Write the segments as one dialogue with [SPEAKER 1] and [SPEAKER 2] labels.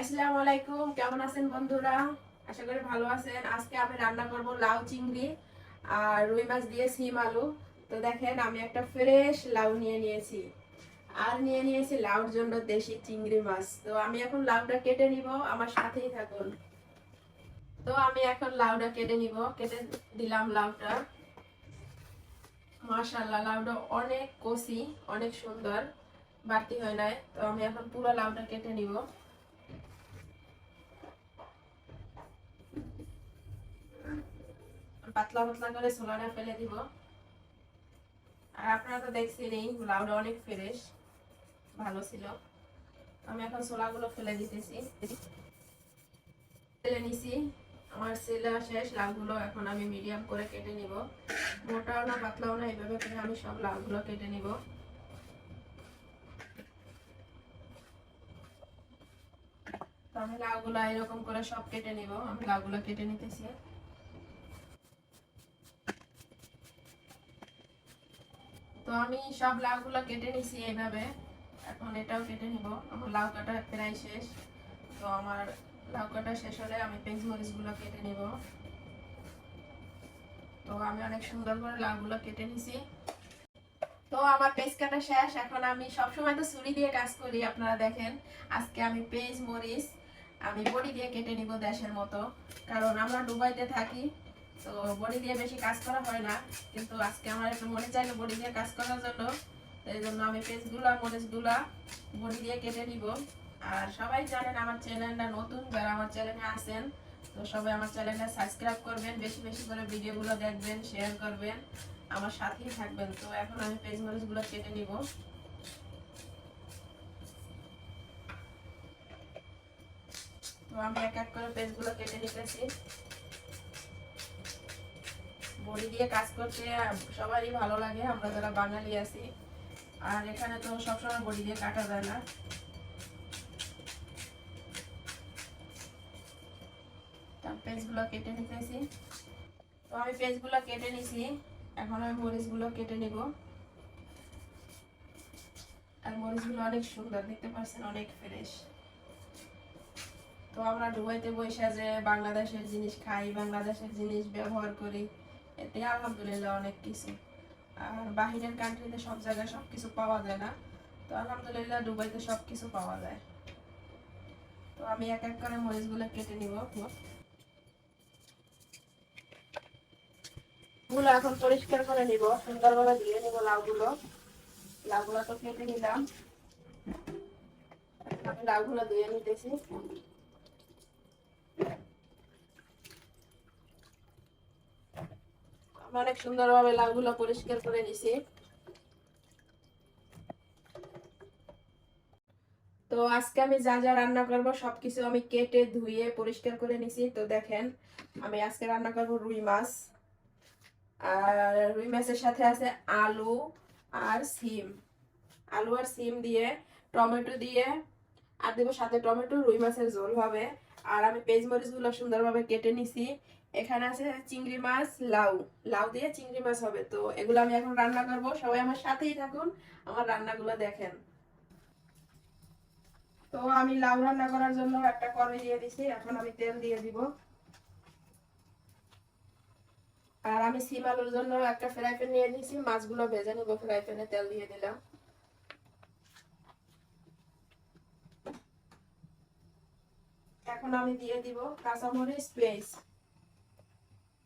[SPEAKER 1] আসসালামু আলাইকুম, কেমন আছেন বন্ধুরা? আশা করি ভালো আছেন। আজকে আমি রান্না করব লাউ চিংড়ি আর রুই মাছ দিয়ে সিম আলু। তো দেখেন, আমি একটা ফ্রেশ লাউ নিয়ে নিয়েছি। আর নিয়ে নিয়েছি লাউর জন্য দেশি চিংড়ি মাছ। তো আমি এখন লাউটা কেটে নিব, আমার সাথেই থাকুন। তো আমি এখন লাউটা কেটে নিব, কেটে দিলাম লাউটা। মাশাল্লাহ লাউটা অনেক কষি, অনেক সুন্দর। বাড়তি হয় নাই। তো আমি এখন পুরো লাউটা কেটে নিব। পাতলা পাতলা করে ছোলাটা ফেলে দিব। আর আপনারা তো দেখছেনই লাউটা অনেক ফ্রেশ, ভালো ছিল। আমি এখন ছোলাগুলো ফেলে দিতেছি। ফেলে নিছি। আমার সেলা শেষ, লাউগুলো এখন আমি মিডিয়াম করে কেটে নিব। মোটাও না, পাতলাও না, এইভাবে করে আমি সব লাউগুলো কেটে নিব। আমি লাউগুলো এরকম করে সব কেটে নিব। আমি লাউগুলো কেটে নিতেছি। তো আমি সব লাউগুলো কেটে নিছি এইভাবে। এখন এটাও কেটে নিব। আমার লাউ কাটা প্রায় শেষ। তো আমার লাউ কাটা শেষ হলে আমি পেঁয়াজ মরিচগুলো কেটে নিব। তো আমি অনেক সুন্দর করে লাউগুলো কেটে নিছি। তো আমার পেঁয়াজ কাটা শেষ। এখন আমি সবসময় তো ছুরি দিয়ে কাজ করি, আপনারা দেখেন। আজকে আমি পেঁয়াজ, মরিচ, আমি বড়ি দিয়ে কেটে নিব দেশের মতো। কারণ আমরা দুবাইতে থাকি তো বড়ি দিয়ে বেশি কাজ করা হয় না, কিন্তু আজকে আমার একটু মনে চাইলো বড়ি দিয়ে কাজ করার জন্য এই জন্য আমি পেঁয়াজগুলা মরিচগুলা বড়ি দিয়ে কেটে নিব। আর সবাই জানেন আমার চ্যানেলটা নতুন যারা আমার চ্যানেলে আছেন, তো সবাই আমার চ্যানেলটা সাবস্ক্রাইব করবেন, বেশি বেশি করে ভিডিওগুলো দেখবেন শেয়ার করবেন, আমার সাথেই থাকবেন। তো এখন আমি পেঁয়াজ মরিচগুলো কেটে নিব। তো আমি এক এক করে পেঁয়াজগুলো কেটে নিতেছি। বড়ি দিয়ে কাজ করতে সবারই ভালো লাগে, আমরা যারা বাঙালি আছি। আর এখানে তো সবসময় বড়ি দিয়ে কাটা যায় না। পেঁয়াজগুলো কেটে নিতেছি। তো আমি পেঁয়াজগুলো কেটে নিছি। এখন আমি মরিচগুলো কেটে নিব। আর মরিচগুলো অনেক সুন্দর, দেখতে পাচ্ছেন অনেক ফ্রেশ তো আমরা দুবাইতে বসে যে বাংলাদেশের জিনিস খাই, বাংলাদেশের জিনিস ব্যবহার করি। এতে আলহামদুলিল্লাহ অনেক কিছু। আর বাহিরের কান্ট্রিতে সব জায়গায় সব কিছু পাওয়া যায় না। তো আলহামদুলিল্লাহ দুবাইতে সব কিছু পাওয়া যায়। তো আমি এক এক করে মরিচগুলো কেটে নিব। গুলো এখন পরিষ্কার করে নিব। সুন্দরভাবে দিয়ে নিব লাউগুলো। লাউগুলো তো কেটে নিলাম। আমি লাউগুলো ধুয়ে নিতেছি। আমি অনেক সুন্দরভাবে লাউগুলো পরিষ্কার করে নিছি। তো আজকে আমি যা যা রান্না করব সবকিছু আমি কেটে ধুয়ে পরিষ্কার করে নিছি। তো দেখেন, আমি আজকে রান্না করব রুই মাছ। আর রুই মাছের সাথে আছে আলু আর সিম। আলু আর সিম দিয়ে টমেটো দিয়ে, আর দেবো সাথে টমেটো, রুই মাছের ঝোল হবে। আর আমি পেঁয়াজ মরিচগুলো সুন্দরভাবে কেটে নিছি। এখানে আছে চিংড়ি মাছ, লাউ। লাউ দিয়ে চিংড়ি মাছ হবে। তো এগুলো আমি এখন রান্না করব। সবাই আমার সাথেই থাকুন, আমার রান্নাগুলো দেখেন। তো আমি লাউ রান্না করার জন্য একটা কড়াই দিয়ে দিছি। এখন আমি তেল দিয়ে দিব। আর আমি সিম আলুর জন্য একটা ফ্রাই প্যান নিয়ে নিয়েছি মাছগুলো ভেজে নেব ফ্রাই প্যানে তেল দিয়ে দিলাম। এখন আমি দিয়ে দিব কাঁচামরিচ পেস্ট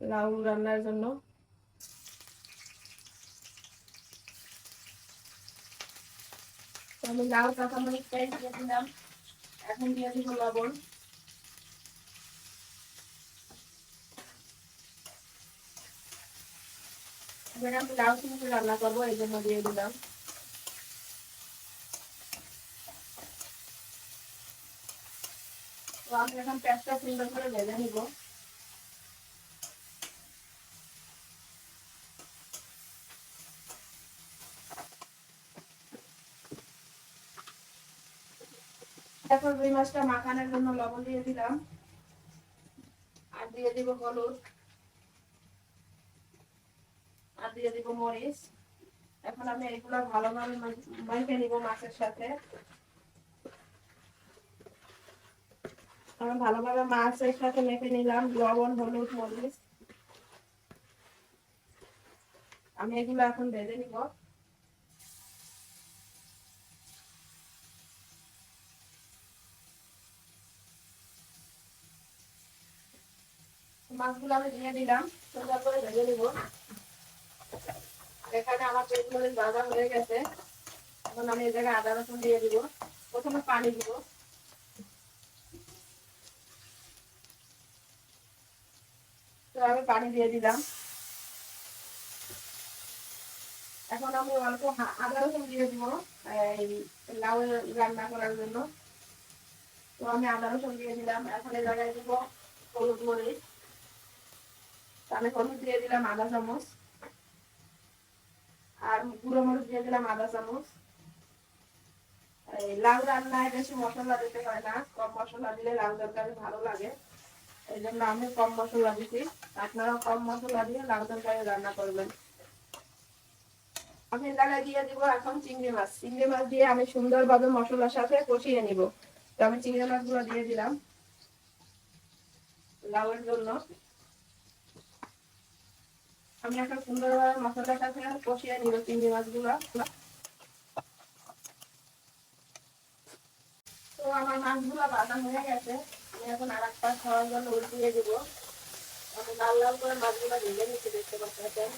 [SPEAKER 1] লাউ রান্নার জন্য। আমি লাউ কাঁচামরিচ পেস্ট দিয়ে দিলাম। এখন দিয়ে দিব লবণ। আমি লাউ চিংড়ি রান্না করব, এই জন্য দিয়ে দিলাম। এখন পেঁয়াজটা সুন্দর রুই মাছটা মাখানোর জন্য লবণ দিয়ে দিলাম। আর দিয়ে দিব হলুদ। আর দিয়ে দিব মরিচ। এখন আমি এগুলো ভালোভাবে মাখে নিব মাছের সাথে। আমি ভালোভাবে মাছের সাথে মেখে নিলাম, লবণ, হলুদ, মরিচ। আমি এগুলো এখন ভেজে নিব। মাছগুলো আমি দিয়ে দিলাম সুন্দর করে ভেজে নিব। এখানে আমার পেট মরিচ ভাজা হয়ে গেছে। এখন আমি এই জায়গায় আদা রসুন দিয়ে দিব। প্রথমে পানি দিব। তো আমি পানি দিয়ে দিলাম। এখন আমি অল্প আদা রসুন দিয়ে দিব, এই লাউ রান্না করার জন্য। তো আমি আদা রসুন দিয়ে দিলাম। এখন জায়গায় দিব হলুদ মরিচ। আমি হলুদ দিয়ে দিলাম আধা চামচ। আর গুঁড়ো মরিচ দিয়ে দিলাম আধা চামচ। লাউ রান্নায় বেশি মশলা দিতে হয় না, কম মশলা দিলে লাউ তরকারি ভালো লাগে। এই জন্য আমি কম মশলা দিচ্ছি আপনারা কম মশলা দিয়ে লাউ তরকারি রান্না করবেন। আমি জায়গায় দিয়ে দিব এখন চিংড়ি মাছ। চিংড়ি মাছ দিয়ে আমি সুন্দরভাবে মশলার সাথে কষিয়ে নিব। তো আমি চিংড়ি মাছগুলো দিয়ে দিলাম লাউয়ের জন্য। আমি এখন সুন্দরভাবে মশলার সাথে কষিয়ে নিব চিংড়ি মাছগুলো। তো আমার মাছগুলো বাঁধা হয়ে গেছে। এখন আর জন্য উল্টিয়ে দিব। আমি লাল লাল করে মাছগুলো ভেজে নিচ্ছি, দেখতে পাচ্ছেন?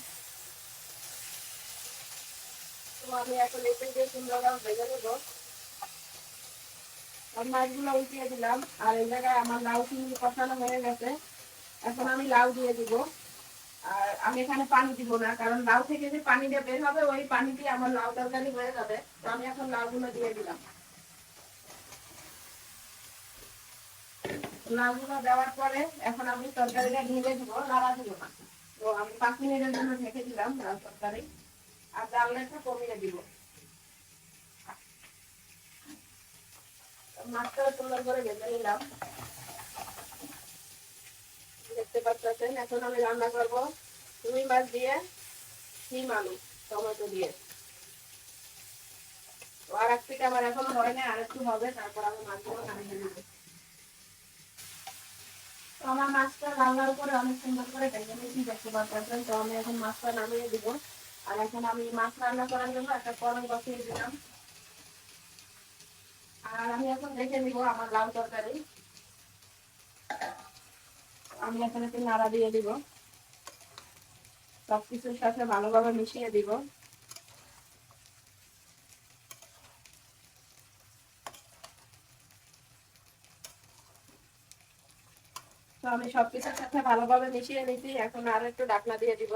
[SPEAKER 1] আমি দিলাম। আর আমার লাউ হয়ে গেছে। এখন আমি লাউ দিয়ে দিব। আর আমি এখানে পানি দিব না, কারণ লাউ থেকে যে পানিটা বের হবে, ওই পানি দিয়ে আমার লাউ তরকারি হয়ে যাবে। তো আমি এখন লাউগুলো দিয়ে দিলাম। লাউগুলো দেওয়ার পরে এখন আমি তরকারিটা ঢেলে দিব দিব তো আমি পাঁচ মিনিটের জন্য ঢেকে দিলাম তরকারি। আর একটু কমিয়ে দিব। মাছটা সুন্দর করে ভেজে নিলাম। দেখতে পাচ্ছেন, এখন আমি রান্না করব রুই মাছ দিয়ে শিম আলু, টমেটো দিয়ে। আর এক থেকে আমার এখনও হয় না আর একটু হবে, তারপর আমি মাছগুলো নামিয়ে দিব আমার মাছটা রান্নার উপরে অনেক সুন্দর করে ভেজে নিয়েছি, দেখতে পাচ্ছেন তো আমি এখন মাছটা নামিয়ে দিব। আর এখন আমি মাছ রান্না করার জন্য একটা কড়াই বসিয়ে দিলাম। আর আমি এখন দেখে নিব আমার লাউ তরকারি। আমি এখন একটু নাড়া দিয়ে দিব। সবকিছুর সাথে ভালোভাবে মিশিয়ে দিব। তো আমি সবকিছুর সাথে ভালোভাবে মিশিয়ে নিচ্ছি এখন আর একটু ডাকনা দিয়ে দিব।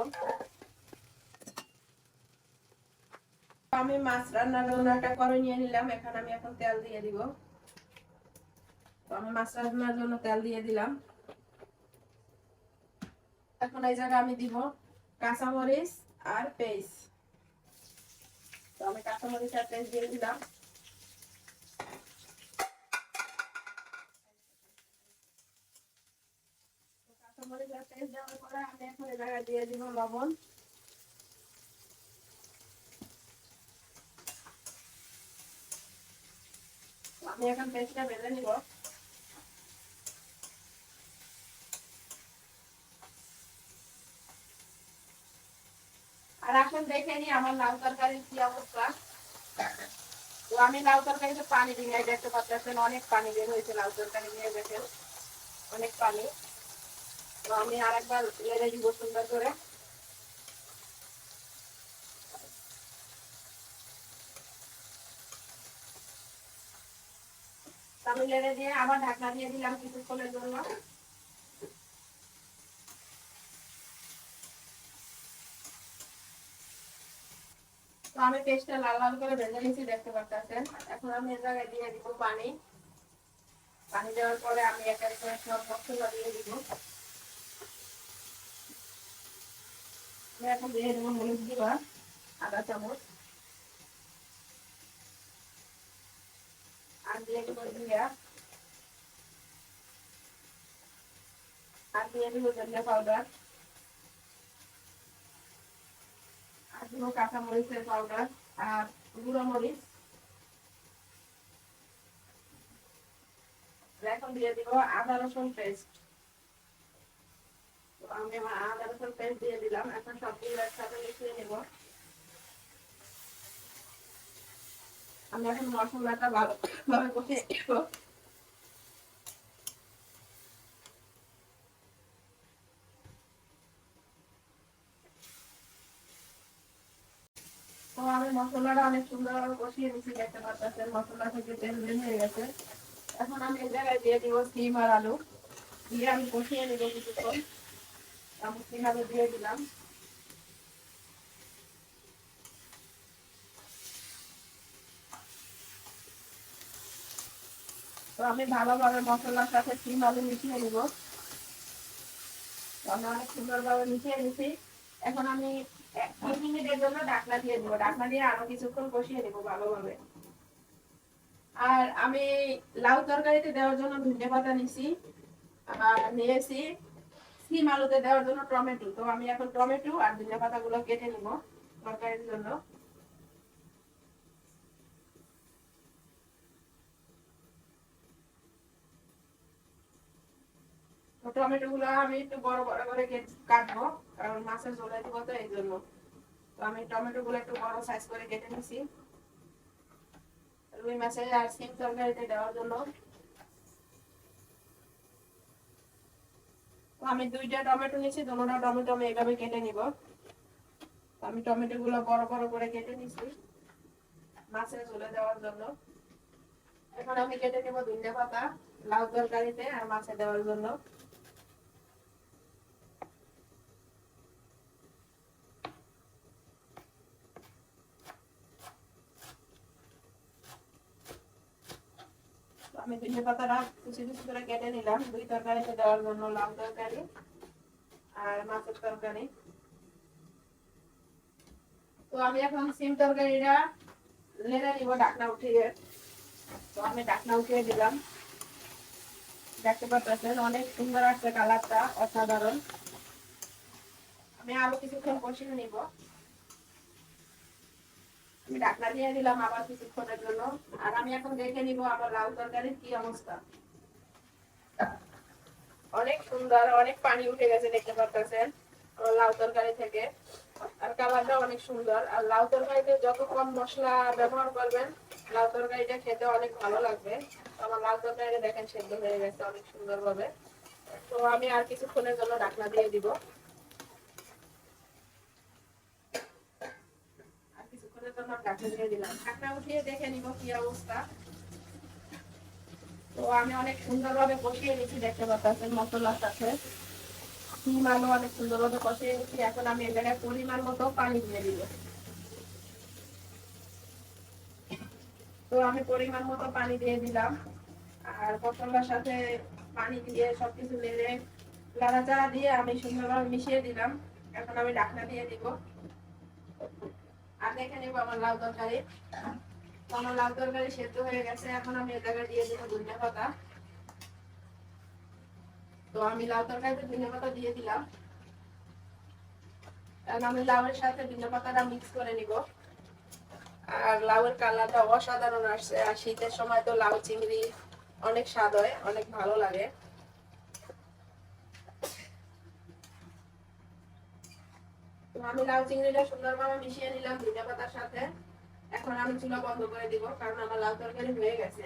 [SPEAKER 1] আমি মাছ রান্নার জন্য করে নিয়ে নিলাম, এখন আমি এখন তেল দিয়ে দিব। তো আমি মাছ রান্নার জন্য তেল দিয়ে দিলাম। এখন এই জায়গায় আমি দিব কাঁচামরিচ আর পেস্ট তো আমি কাঁচামরিচ আর পেস্ট দিয়ে দিলাম। আর এখন দেখে নি আমার লাউ তরকারির কি অবস্থা। তো আমি লাউ তরকারিতে পানি দিই নাই, দেখতে পাচ্ছেন অনেক পানি বের হয়েছে লাউ তরকারি নিয়ে দেখেন। অনেক পানি। তো আমি আর একবার লেড়ে দিব সুন্দর করে আমি দিয়ে আবার ঢাকনা দিয়ে দিলাম কিছুক্ষণের জন্য। তো আমি পেস্টটা লাল লাল করে ভেজে নিয়েছি, দেখতে পাচ্ছেন এখন আমি এর জায়গায় দিয়ে দিব পানি। পানি দেওয়ার পরে আমি এক এক করে সব মশলা দিয়ে দিব। এখন দিয়ে দেবো হলুদ দিবা আধা চামচ। আর দিয়ে দেবো জিরা। আর দিয়ে দেবো ধনিয়া পাউডার। আর দেবো কাঁচা মরিচের পাউডার আর গুঁড়ো মরিচ এখন দিয়ে দিব আদা রসুন পেস্ট। আমি এখন মশলাটা ভালোভাবে কষিয়ে নেব। আমি মশলাটা অনেক সুন্দরভাবে কষিয়ে নিচ্ছি দেখতে পাচ্ছেন মশলা থেকে তেল বের হয়ে গেছে। এখন আমি এই জায়গায় দিয়ে দিব সিম আর আলু। দিয়ে আমি কষিয়ে নেব কিছুক্ষণ। সিম আলু দিয়ে দিলাম? তো আমি ভালোভাবে মশলার সাথে সিম আলু মিশিয়ে নিব। আমি অনেক সুন্দরভাবে মিশিয়ে নিছি। এখন আমি দুই মিনিটের জন্য ঢাকনা দিয়ে দিব। ডাকনা দিয়ে আরও কিছুক্ষণ কষিয়ে নেব ভালোভাবে। আর আমি লাউ তরকারিতে দেওয়ার জন্য ধনে পাতা নিছি আর নিয়েছি। সিম আলুতে দেওয়ার জন্য টমেটো। তো আমি এখন টমেটো আর ধনে পাতা গুলো কেটে নিব তরকারির জন্য। টমেটো গুলো আমি একটু বড় বড় করে কেট- কাটবো, কারণ মাছের ঝোলে দিব তো এই জন্য। তো আমি টমেটো গুলো একটু বড় সাইজ করে কেটে নিছি। রুই মাছের আর সিম তরকারিতে দেওয়ার জন্য আমি দুইটা টমেটো নিয়েছি দুটো টমেটো আমি এভাবে কেটে নিব। আমি টমেটো গুলো বড় বড় করে কেটে নিছি মাছের ঝুলে দেওয়ার জন্য। এখন আমি কেটে নিব ধনিয়া পাতা, লাউ তরকারিতে আর মাছে দেওয়ার জন্য। ধনিয়া পাতাটা কুচি কুচি করে কেটে নিলাম। দুই তরকারিতে দেওয়ার জন্য লাউ তরকারি আর মাছের তরকারি। তো আমি এখন সিম তরকারিটা লেড়ে নিব ঢাকনা উঠিয়ে। তো আমি ঢাকনা উঠিয়ে দিলাম। দেখতে পাচ্ছেন, অনেক সুন্দর আসছে কালারটা, অসাধারণ। আমি আরও কিছুক্ষণ কষিয়ে নিব। আমি ঢাকনা দিয়ে দিলাম আবার কিছুক্ষণের জন্য। আর আমি এখন দেখে নিব আমার লাউ তরকারির কি অবস্থা। অনেক সুন্দর, অনেক পানি উঠে গেছে দেখতে পাচ্ছেন লাউ তরকারি থেকে। আর কালারটা অনেক সুন্দর। আর লাউ তরকারিতে যত কম মশলা ব্যবহার করবেন, লাউ তরকারিটা খেতে অনেক ভালো লাগবে। আমার লাউ তরকারিটা দেখেন সেদ্ধ হয়ে গেছে অনেক সুন্দর ভাবে তো আমি আর কিছুক্ষণের জন্য ঢাকনা দিয়ে দিব আর কিছুক্ষণের তো আমি পরিমাণ মতো পানি দিয়ে দিলাম। আর মশলার সাথে পানি দিয়ে সবকিছু নেড়ে লাড়াচাড়া দিয়ে আমি সুন্দরভাবে মিশিয়ে দিলাম। এখন আমি ঢাকনা দিয়ে দিব। আর লাউ সেদ্ধ হয়ে গেছে। তো আমি লাউ পাতা দিয়ে দিলাম। এখন আমি সাথে মিক্স করে নিব। আর লাউয়ের কালারটা অসাধারণ আসছে। আর শীতের সময় তো লাউ চিংড়ি অনেক স্বাদ হয়, অনেক ভালো লাগে। আমি লাউ চিংড়িটা সুন্দরভাবে মিশিয়ে নিলাম ধনিয়া পাতার সাথে। এখন আমি চুলা বন্ধ করে দিব, কারণ আমার লাউ তরকারি হয়ে গেছে।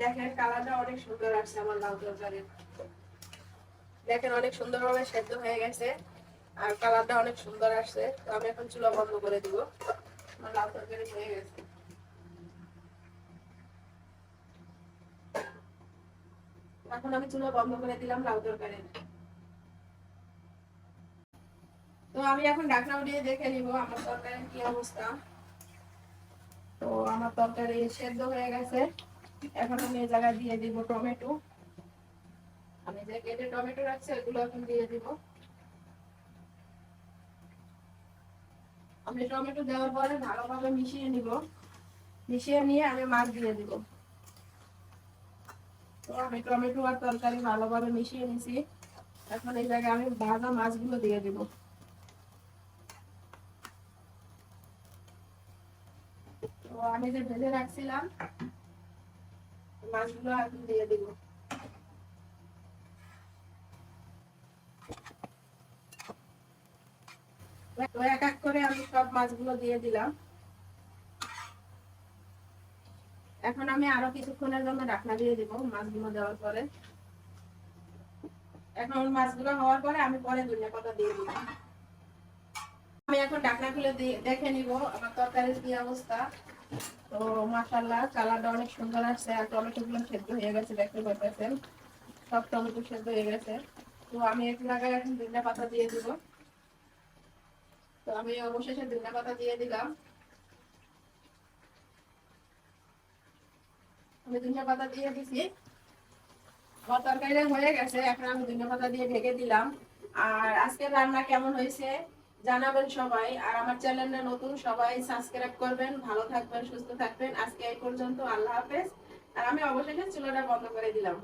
[SPEAKER 1] দেখেন কালারটা অনেক সুন্দর আসছে আমার লাউ তরকারির। দেখেন অনেক সুন্দরভাবে সেদ্ধ হয়ে গেছে, আর কালারটা অনেক সুন্দর আসছে। তো আমি এখন চুলা বন্ধ করে দিব, আমার লাউ তরকারি হয়ে গেছে। এখন আমি চুলা বন্ধ করে দিলাম লাউ তরকারি। তো আমি এখন ঢাকনা উঠিয়ে দেখে নিব আমার তরকারির কি অবস্থা। তো আমার তরকারি সেদ্ধ হয়ে গেছে। এখন আমি এই জায়গায় দিয়ে দিব টমেটো। আমি যে কেটে টমেটো রাখছি, ওইগুলো এখন দিয়ে দিব। আমি টমেটো দেওয়ার পরে ভালোভাবে মিশিয়ে নিব। মিশিয়ে নিয়ে আমি মাছ দিয়ে দিব। তো আমি টমেটো আর তরকারি ভালোভাবে মিশিয়ে নিছি। এখন এই জায়গায় আমি ভাজা মাছগুলো দিয়ে দিব। আমি যে ভেজে রাখছিলাম, মাছগুলো এখন দিয়ে দিব। এক এক করে আমি সব মাছগুলো দিয়ে দিলাম। এখন আমি আরও কিছুক্ষণের জন্য ঢাকনা দিয়ে দিব মাছগুলো দেওয়ার পরে। এখন মাছগুলো হওয়ার পরে আমি পরে ধনিয়া পাতা দিয়ে দিলাম আমি এখন ঢাকনা খুলে দেখে নিব আমার তরকারির কি অবস্থা। তো অনেক সুন্দর আর সেদ্ধ হয়ে গেছে, দেখতে সব টমেটো সেদ্ধ হয়ে গেছে। তো আমি একটু জায়গায় এখন পাতা দিয়ে দিব। তো আমি অবশেষে পাতা দিয়ে দিলাম। আমি ধনিয়া পাতা দিয়ে দিছি। তরকারিটা হয়ে গেছে, এখন আমি ধনিয়া পাতা দিয়ে ঢেকে দিলাম। আর আজকের রান্না কেমন হয়েছে? জানাবেন সবাই। আর আমার চ্যানেলটা নতুন সবাই সাবস্ক্রাইব করবেন, ভালো থাকবেন, সুস্থ থাকবেন। আজকে এই পর্যন্ত আল্লাহ হাফেজ। আর আমি অবশেষে চুলাটা বন্ধ করে দিলাম।